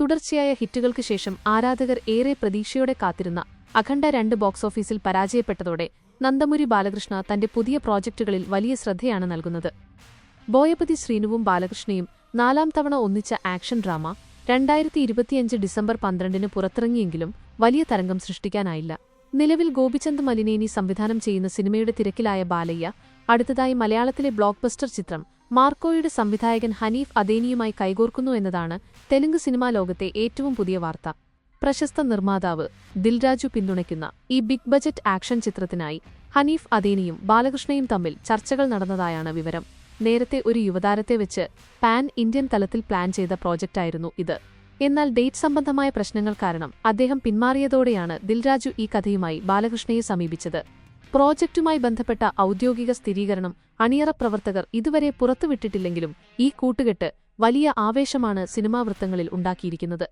തുടർച്ചയായ ഹിറ്റുകൾക്ക് ശേഷം ആരാധകർ ഏറെ പ്രതീക്ഷയോടെ കാത്തിരുന്ന അഖണ്ഡ രണ്ട് ബോക്സ് ഓഫീസിൽ പരാജയപ്പെട്ടതോടെ നന്ദമുരി ബാലകൃഷ്ണ തന്റെ പുതിയ പ്രോജക്റ്റുകളിൽ വലിയ ശ്രദ്ധയാണ് നൽകുന്നത്. ബോയപതി ശ്രീനുവും ബാലകൃഷ്ണയും നാലാം തവണ ഒന്നിച്ച ആക്ഷൻ ഡ്രാമ രണ്ടായിരത്തി ഇരുപത്തിയഞ്ച് ഡിസംബർ പന്ത്രണ്ടിന് പുറത്തിറങ്ങിയെങ്കിലും വലിയ തരംഗം സൃഷ്ടിക്കാനായില്ല. നിലവിൽ ഗോപിചന്ദ് മലിനേനി സംവിധാനം ചെയ്യുന്ന സിനിമയുടെ തിരക്കിലായ ബാലയ്യ അടുത്തതായി മലയാളത്തിലെ ബ്ലോക്ക് ബസ്റ്റർ ചിത്രം മാർക്കോയുടെ സംവിധായകൻ ഹനീഫ് അദേനിയുമായി കൈകോർക്കുന്നു എന്നതാണ് തെലുങ്ക് സിനിമാ ലോകത്തെ ഏറ്റവും പുതിയ വാർത്ത. പ്രശസ്ത നിർമ്മാതാവ് ദിൽരാജു പിന്തുണയ്ക്കുന്ന ഈ ബിഗ് ബജറ്റ് ആക്ഷൻ ചിത്രത്തിനായി ഹനീഫ് അദേനിയും ബാലകൃഷ്ണയും തമ്മിൽ ചർച്ചകൾ നടന്നതായാണ് വിവരം. നേരത്തെ ഒരു യുവതാരത്തെ വെച്ച് പാൻ ഇന്ത്യൻ തലത്തിൽ പ്ലാൻ ചെയ്ത പ്രോജക്റ്റായിരുന്നു ഇത്. എന്നാൽ ഡേറ്റ് സംബന്ധമായ പ്രശ്നങ്ങൾ കാരണം അദ്ദേഹം പിന്മാറിയതോടെയാണ് ദിൽരാജു ഈ കഥയുമായി ബാലകൃഷ്ണയെ സമീപിച്ചത്. പ്രോജക്റ്റുമായി ബന്ധപ്പെട്ട ഔദ്യോഗിക സ്ഥിരീകരണം അണിയറ പ്രവർത്തകർ ഇതുവരെ പുറത്തുവിട്ടിട്ടില്ലെങ്കിലും ഈ കൂട്ടുകെട്ട് വലിയ ആവേശമാണ് സിനിമാവൃത്തങ്ങളിൽ ഉണ്ടാക്കിയിരിക്കുന്നത്